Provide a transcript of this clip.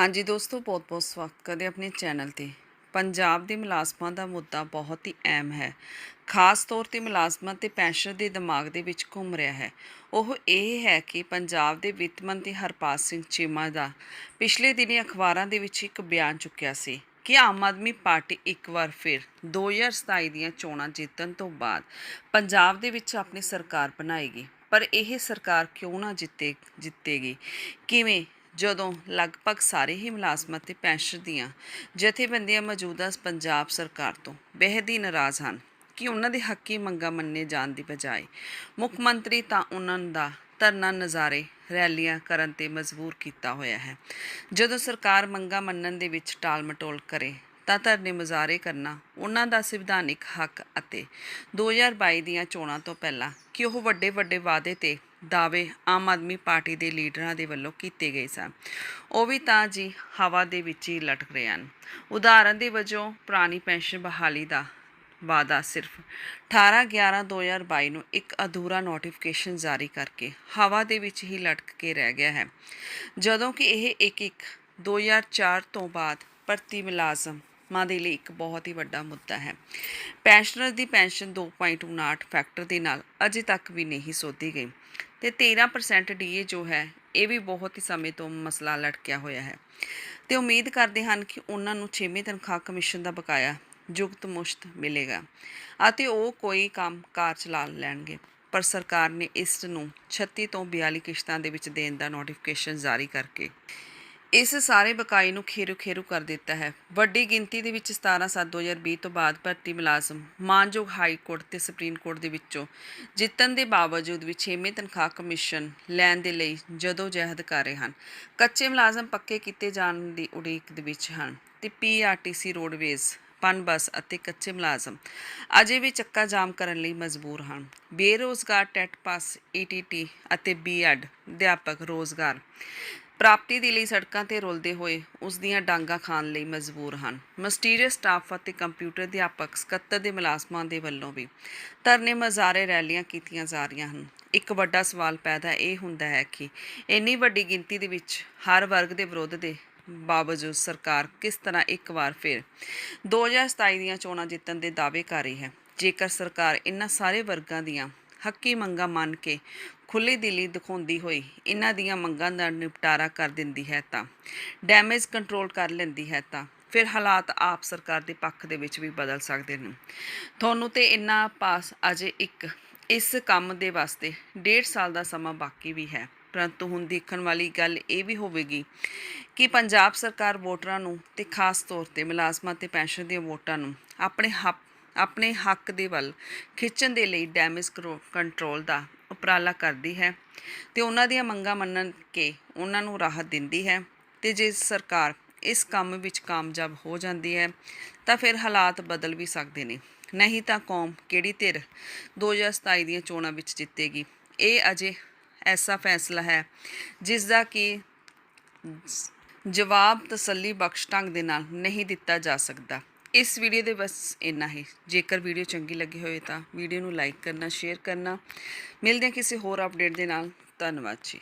ਹਾਂਜੀ ਦੋਸਤੋ, ਬਹੁਤ-ਬਹੁਤ ਸਵਾਗਤ ਕਰਦੇ ਆਪਣੇ ਚੈਨਲ ਤੇ। ਪੰਜਾਬ ਦੇ ਮੁਲਾਜ਼ਮਾਂ ਦਾ ਮੁੱਦਾ ਬਹੁਤ ਹੀ ਅਹਿਮ ਹੈ। ਖਾਸ ਤੌਰ ਤੇ ਮੁਲਾਜ਼ਮਾਂ ਤੇ ਪੈਨਸ਼ਨ ਦੇ ਦਿਮਾਗ ਦੇ ਵਿੱਚ ਘੁੰਮ ਰਿਹਾ ਹੈ। ਉਹ ਇਹ ਹੈ ਕਿ ਪੰਜਾਬ ਦੇ ਵਿੱਤ ਮੰਤਰੀ ਹਰਪਾਲ ਸਿੰਘ ਚੀਮਾ ਦਾ ਪਿਛਲੇ ਦਿਨੀ ਅਖਬਾਰਾਂ ਦੇ ਵਿੱਚ ਇੱਕ ਬਿਆਨ ਚੁੱਕਿਆ ਸੀ ਕਿ ਆਮ ਆਦਮੀ ਪਾਰਟੀ ਇੱਕ ਵਾਰ ਫਿਰ 2027 ਦੀਆਂ ਚੋਣਾਂ ਜਿੱਤਣ ਤੋਂ ਬਾਅਦ ਪੰਜਾਬ ਦੇ ਵਿੱਚ ਆਪਣੀ ਸਰਕਾਰ ਬਣਾਏਗੀ। ਪਰ ਇਹ ਸਰਕਾਰ ਕਿਉਂ ਨਾ ਜਿੱਤੇ, ਜਿੱਤੇਗੀ? ਕਿਵੇਂ ਜਦੋਂ ਲਗਭਗ ਸਾਰੇ ਹੀ ਮੁਲਾਜ਼ਮਾਂ ਤੇ ਪੈਨਸ਼ਨ ਦੀਆਂ ਜਥੇਬੰਦੀਆਂ ਮੌਜੂਦਾ ਪੰਜਾਬ ਸਰਕਾਰ ਤੋਂ ਬੇਹੱਦ ਹੀ ਨਾਰਾਜ਼ ਹਨ ਕਿ ਉਹਨਾਂ ਦੇ ਹੱਕੀ ਮੰਗਾਂ ਮੰਨੇ ਜਾਣ ਦੀ ਬਜਾਏ ਮੁੱਖ ਮੰਤਰੀ ਤਾਂ ਉਹਨਾਂ ਦਾ ਧਰਨਾ ਨਜ਼ਾਰੇ ਰੈਲੀਆਂ ਕਰਨ ਤੇ ਮਜਬੂਰ ਕੀਤਾ ਹੋਇਆ ਹੈ। ਜਦੋਂ ਸਰਕਾਰ ਮੰਗਾਂ ਮੰਨਣ ਦੇ ਵਿੱਚ ਟਾਲ ਮਟੋਲ ਕਰੇ ਤਾਂ ਧਰਨੇ ਮੁਜ਼ਾਹਰੇ ਕਰਨਾ ਉਹਨਾਂ ਦਾ ਸੰਵਿਧਾਨਿਕ ਹੱਕ ਅਤੇ 2022 ਦੀਆਂ ਚੋਣਾਂ ਤੋਂ ਪਹਿਲਾਂ ਕਿ ਉਹ ਵੱਡੇ ਵੱਡੇ ਵਾਅਦੇ ਤੇ ਦਾਅਵੇ ਆਮ ਆਦਮੀ ਪਾਰਟੀ ਦੇ ਲੀਡਰਾਂ ਦੇ ਵੱਲੋਂ ਕੀਤੇ ਗਏ ਸਨ। ਉਹ ਵੀ ਤਾਂ ਜੀ ਹਵਾ ਦੇ ਵਿੱਚ ਹੀ ਲਟਕ ਰਹੇ ਹਨ। ਉਦਾਹਰਨ ਦੇ ਵਜੋਂ ਪੁਰਾਣੀ ਪੈਨਸ਼ਨ ਬਹਾਲੀ ਦਾ ਵਾਅਦਾ ਸਿਰਫ 18/11/2022 ਨੂੰ ਇੱਕ ਅਧੂਰਾ ਨੋਟੀਫਿਕੇਸ਼ਨ ਜਾਰੀ ਕਰਕੇ ਹਵਾ ਦੇ ਵਿੱਚ ਹੀ ਲਟਕ ਕੇ ਰਹਿ ਗਿਆ ਹੈ। ਜਦੋਂ ਕਿ ਇਹ ਇੱਕ ਇੱਕ 2004 ਤੋਂ ਬਾਅਦ ਭਰਤੀ ਮੁਲਾਜ਼ਮ ਮਾਂ ਦੇ ਲਈ ਇੱਕ ਬਹੁਤ ਹੀ ਵੱਡਾ ਮੁੱਦਾ ਹੈ। ਪੈਨਸ਼ਨਰ ਦੀ ਪੈਨਸ਼ਨ 2.59 ਫੈਕਟਰ ਦੇ ਨਾਲ ਅਜੇ ਤੱਕ ਵੀ ਨਹੀਂ ਸੋਧੀ ਗਈ। ਤੇ 13% ਡੀਏ ਜੋ ਹੈ, ਇਹ ਵੀ ਬਹੁਤ ਹੀ ਸਮੇਂ ਤੋਂ ਮਸਲਾ ਲਟਕਿਆ ਹੋਇਆ ਹੈ। ਤੇ ਉਮੀਦ ਕਰਦੇ ਹਨ ਕਿ ਉਹਨਾਂ ਨੂੰ 6ਵੀਂ ਤਨਖਾਹ ਕਮਿਸ਼ਨ ਦਾ ਬਕਾਇਆ ਜੁਗਤ ਮੁਸ਼ਤ ਮਿਲੇਗਾ ਅਤੇ ਉਹ ਕੋਈ ਕੰਮ ਕਾਰ ਚਲਾ ਲੈਣਗੇ। ਪਰ ਸਰਕਾਰ ਨੇ ਇਸ ਨੂੰ 36 ਤੋਂ 42 ਕਿਸ਼ਤਾਂ ਦੇ ਵਿੱਚ ਦੇਣ ਦਾ ਨੋਟੀਫਿਕੇਸ਼ਨ ਜਾਰੀ ਕਰਕੇ ਇਸ ਸਾਰੇ ਬਕਾਈ ਨੂੰ ਖੇਰੂ ਖੇਰੂ ਕਰ ਦਿੱਤਾ ਹੈ। ਵੱਡੀ ਗਿਣਤੀ ਦੇ ਵਿੱਚ 17/7/2020 ਤੋਂ ਬਾਅਦ ਭਰਤੀ ਮੁਲਾਜ਼ਮ ਮਾਨਯੋਗ ਹਾਈ ਕੋਰਟ ਤੇ ਸੁਪਰੀਮ ਕੋਰਟ ਦੇ ਵਿੱਚੋਂ ਜਿੱਤਣ ਦੇ ਬਾਵਜੂਦ ਵੀ 6ਵੀਂ ਤਨਖਾਹ ਕਮਿਸ਼ਨ ਲੈਣ ਦੇ ਲਈ ਜਦੋਂ ਜਹਿਦ ਕਰ ਰਹੇ ਹਨ। ਕੱਚੇ ਮੁਲਾਜ਼ਮ ਪੱਕੇ ਕੀਤੇ ਜਾਣ ਦੀ ਉਡੀਕ ਦੇ ਵਿੱਚ ਹਨ ਤੇ ਪੀਆਰਟੀਸੀ ਰੋਡਵੇਜ਼ ਪਨ ਬੱਸ ਅਤੇ ਕੱਚੇ ਮੁਲਾਜ਼ਮ ਅਜੇ ਵੀ ਚੱਕਾ ਜਾਮ ਕਰਨ ਲਈ ਮਜਬੂਰ ਹਨ। ਬੇਰੋਜ਼ਗਾਰ ਟੈਟ ਪਾਸ ਈਟੀਟੀ ਅਤੇ ਬੀਐਡ ਅਧਿਆਪਕ ਰੋਜ਼ਗਾਰ ਪ੍ਰਾਪਤੀ ਦੇ ਲਈ ਸੜਕਾਂ ਤੇ ਰੁਲਦੇ ਹੋਏ ਉਸ ਦੀਆਂ ਡਾਂਗਾ ਖਾਣ ਲਈ ਮਜਬੂਰ ਹਨ। ਮਸਟੀਰੀਅਸ ਸਟਾਫ ਅਤੇ ਕੰਪਿਊਟਰ ਅਧਿਆਪਕ ਸਕੱਤਰ ਦੇ ਮੁਲਾਜ਼ਮਾਂ ਦੇ ਵੱਲੋਂ ਵੀ ਧਰਨੇ ਮਜ਼ਾਰੇ ਰੈਲੀਆਂ ਕੀਤੀਆਂ ਜਾ ਰਹੀਆਂ ਹਨ। ਇੱਕ ਵੱਡਾ ਸਵਾਲ ਪੈਦਾ ਇਹ ਹੁੰਦਾ ਹੈ ਕਿ ਇੰਨੀ ਵੱਡੀ ਗਿਣਤੀ ਦੇ ਵਿੱਚ ਹਰ ਵਰਗ ਦੇ ਵਿਰੋਧ ਦੇ ਬਾਵਜੂਦ ਸਰਕਾਰ ਕਿਸ ਤਰ੍ਹਾਂ ਇੱਕ ਵਾਰ ਫਿਰ 2027 ਦੀਆਂ ਚੋਣਾਂ ਜਿੱਤਣ ਦੇ ਦਾਅਵੇ ਕਰ ਰਹੀ ਹੈ। ਜੇਕਰ ਸਰਕਾਰ ਇਹਨਾਂ ਸਾਰੇ ਵਰਗਾਂ ਦੀਆਂ ਹੱਕੀ ਮੰਗਾਂ ਮੰਨ ਕੇ ਖੁੱਲ੍ਹੀ ਦਿਲੀ ਦਿਖਾਉਂਦੀ ਹੋਈ ਇਹਨਾਂ ਦੀਆਂ ਮੰਗਾਂ ਦਾ ਨਿਪਟਾਰਾ ਕਰ ਦਿੰਦੀ ਹੈ ਤਾਂ, ਡੈਮੇਜ ਕੰਟਰੋਲ ਕਰ ਲੈਂਦੀ ਹੈ ਤਾਂ, ਫਿਰ ਹਾਲਾਤ ਆਪ ਸਰਕਾਰ ਦੇ ਪੱਖ ਦੇ ਵਿੱਚ ਵੀ ਬਦਲ ਸਕਦੇ ਨੇ। ਤੁਹਾਨੂੰ ਤੇ ਇੰਨਾ ਪਾਸ ਅਜੇ ਇੱਕ, ਇਸ ਕੰਮ ਦੇ ਵਾਸਤੇ ਡੇਢ ਸਾਲ ਦਾ ਸਮਾਂ ਬਾਕੀ ਵੀ ਹੈ। ਪਰੰਤੂ ਹੁਣ ਦੇਖਣ ਵਾਲੀ ਗੱਲ ਇਹ ਵੀ ਹੋਵੇਗੀ ਕਿ ਪੰਜਾਬ ਸਰਕਾਰ ਵੋਟਰਾਂ ਨੂੰ ਤੇ ਖਾਸ ਤੌਰ ਤੇ ਮੁਲਾਜ਼ਮਾਂ ਤੇ ਪੈਨਸ਼ਨ ਦੀਆਂ ਵੋਟਾਂ ਨੂੰ ਆਪਣੇ ਹੱਕ ਆਪਣੇ ਹੱਕ ਦੇ ਵੱਲ ਖਿੱਚਣ ਦੇ ਲਈ ਡੈਮੇਜ ਕੰਟਰੋਲ ਦਾ ਉਪਰਾਲਾ ਕਰਦੀ ਹੈ ਤੇ ਉਹਨਾਂ ਦੀਆਂ ਮੰਗਾਂ ਮੰਨਣ ਕੇ ਉਹਨਾਂ ਨੂੰ ਰਾਹਤ ਦਿੰਦੀ ਹੈ ਤੇ ਜੇ ਸਰਕਾਰ ਇਸ ਕੰਮ ਵਿੱਚ ਕਾਮਯਾਬ ਹੋ ਜਾਂਦੀ ਹੈ, ਤਾਂ ਫਿਰ ਹਾਲਾਤ ਬਦਲ ਵੀ ਸਕਦੇ ਨੇ। ਨਹੀਂ ਤਾਂ ਕੌਮ ਕਿਹੜੀ ਧਿਰ 2027 ਦੀਆਂ ਚੋਣਾਂ ਵਿੱਚ ਜਿੱਤੇਗੀ? ਇਹ ਅਜੇ ਐਸਾ ਫੈਸਲਾ ਹੈ ਜਿਸ ਦਾ ਕਿ ਜਵਾਬ ਤਸੱਲੀ ਬਖਸ਼ ਢੰਗ ਦੇ ਨਾਲ ਨਹੀਂ ਦਿੱਤਾ ਜਾ ਸਕਦਾ। ਇਸ ਵੀਡੀਓ ਦੇ ਬਸ ਇੰਨਾ ਹੀ। ਜੇਕਰ ਵੀਡੀਓ ਚੰਗੀ ਲੱਗੀ ਹੋਵੇ ਤਾਂ ਵੀਡੀਓ ਨੂੰ ਲਾਈਕ ਕਰਨਾ ਸ਼ੇਅਰ ਕਰਨਾ। ਮਿਲਦੇ ਹਾਂ ਕਿਸੇ ਹੋਰ ਅਪਡੇਟ ਦੇ ਨਾਲ। ਧੰਨਵਾਦ ਜੀ।